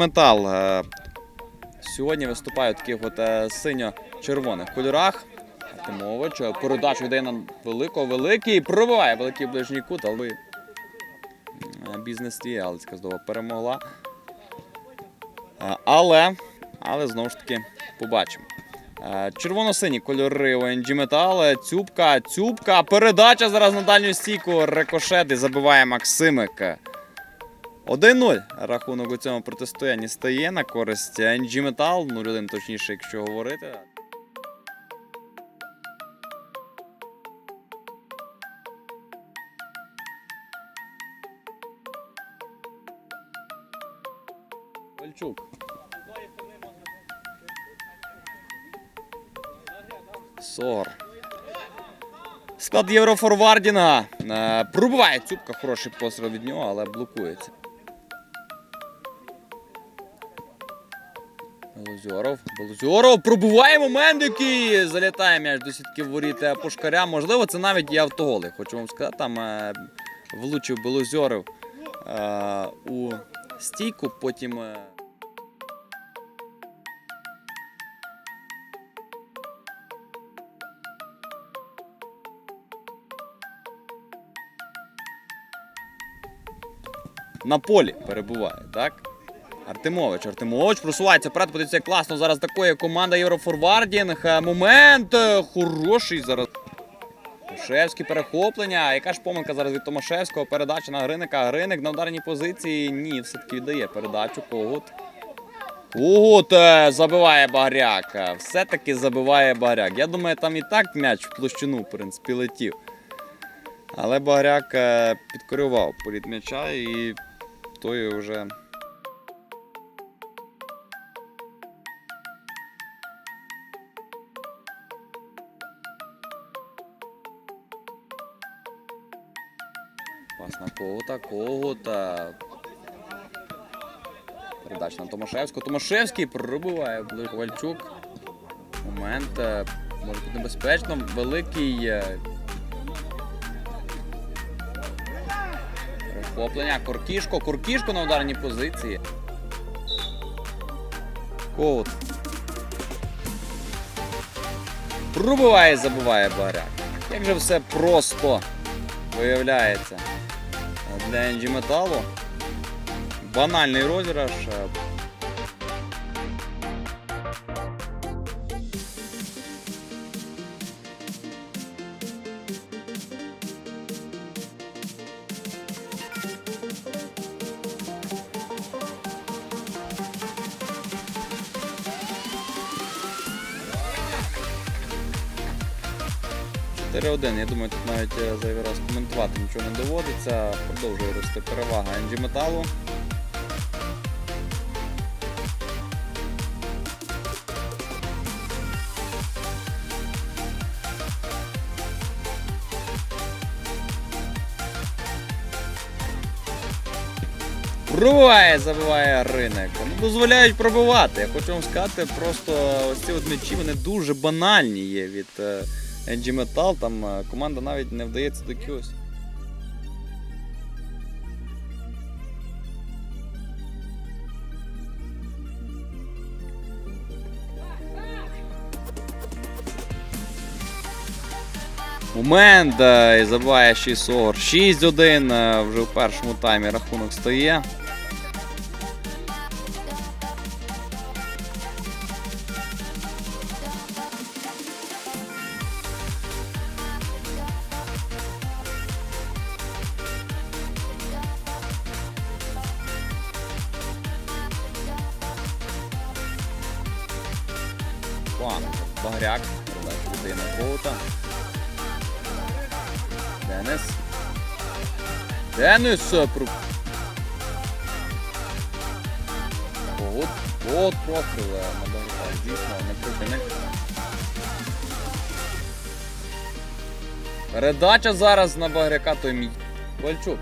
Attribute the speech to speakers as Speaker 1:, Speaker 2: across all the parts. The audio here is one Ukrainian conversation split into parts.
Speaker 1: Метал е, сьогодні виступає у таких от е, синьо-червоних кольорах. Артемович е, передачу йде на великого великий. Пробиває великий ближній кут, але бізнес діє, Галицька здова перемогла. Але, але знову ж таки побачимо. Червоно-сині кольори NG Metal. Цюбка, цюбка. Передача зараз на дальню стійку. Рикошет забиває Максимик. 1-0 рахунок у цьому протистоянні стає на користь NG Metal. 0-1 точніше, якщо говорити. Вальчук. Сор. Склад Єврофорвардінга. Е, Пробиває цюбка, хороший постріл від нього, але блокується. Белозьоров. Белозьоров пробиває момент, який залітає м'яч до сітки воріт Пушкаря. Можливо, це навіть і автоголи. Хочу вам сказати, там е, влучив Белозьоров е, у стійку, потім. е, на полі перебуває, так? Артемович, Артемович просувається вперед, подивіться, класно. Зараз такої команда Єврофорвардінг. Момент е, хороший зараз. Томашевський перехоплення. Яка ж помилка зараз від Томашевського? Передача на Гриника. Гриник на ударній позиції. Ні, все-таки віддає передачу. Когут. Когут е, забиває Багряк. Все-таки забиває Багряк. Я думаю, там і так м'яч в площину, в принципі, летів. Але Багряк е, підкорював політ м'яча і той вже. Пас на Когута, Когута. Передача на Томашевського. Томашевський пробиває Ковальчук. Момент е, може бути небезпечно. Великий. е, Перехоплення. Коркішко. Коркішко на ударній позиції. Коут. Пробиває і забиває Баряк. Як же все просто виявляється для NG Металу. Банальний розіграш. 4-1. Я думаю, тут навіть е, зайвий раз коментувати нічого не доводиться. Продовжує рости перевага NG Металу. Пробиває, забиває ринок. Ну, дозволяють пробивати. Я хочу вам сказати, просто ось ці от м'ячі вони дуже банальні є від е, NG Metal. Там е, команда навіть не вдається до якогось. Момент е, і забиває 6 огор. 6-1 е, вже в першому таймі рахунок стає. План. Багряк. Передача людина Коута. Денис. Денис. про- От, от профіль на Багряка. Дійсно, не противник. Передача зараз на Багряка, той мій. Вальчук.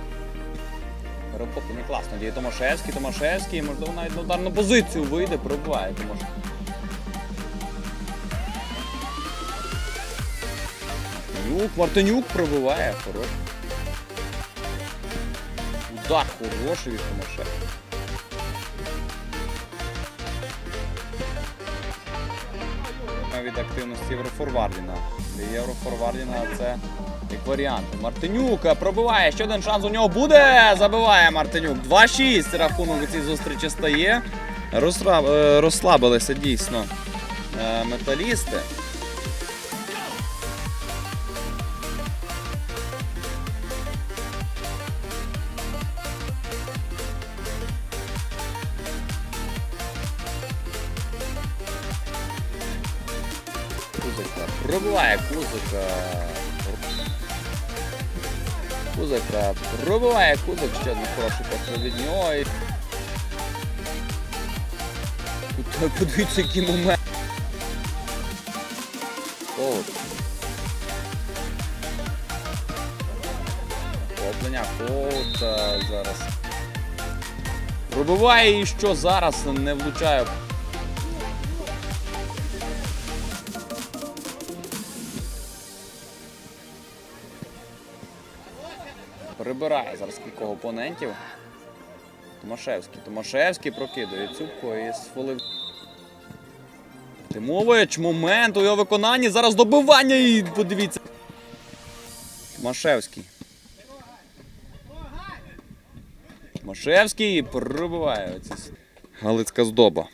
Speaker 1: Перехоплення класно. Діє Томашевський, Томашевський, можливо, навіть на ударну позицію вийде, пробиває Томашевський. Мартинюк. Мартинюк пробиває. хороший. Удар хороший від Томашенка. Від активності Єврофорвардіна. Єврофорвардіна це як варіант. Мартинюк пробиває. Ще один шанс у нього буде. Забиває Мартинюк. 2-6. Рахунок у цій зустрічі стає. Е, розслабилися дійсно е, металісти. Кузика пробиває Кузика. Кузика пробиває Кузик, ще один хороший пас від нього. Тут подивіться, який момент. Коут. Оплення коута зараз. Пробиває і що зараз не влучає Прибирає зараз кількох опонентів. Томашевський. Томашевський прокидує цюбку і свалив. Тимович, момент у його виконанні. Зараз добивання і подивіться. Томашевський. Томашевський пробиває. Галицька здоба.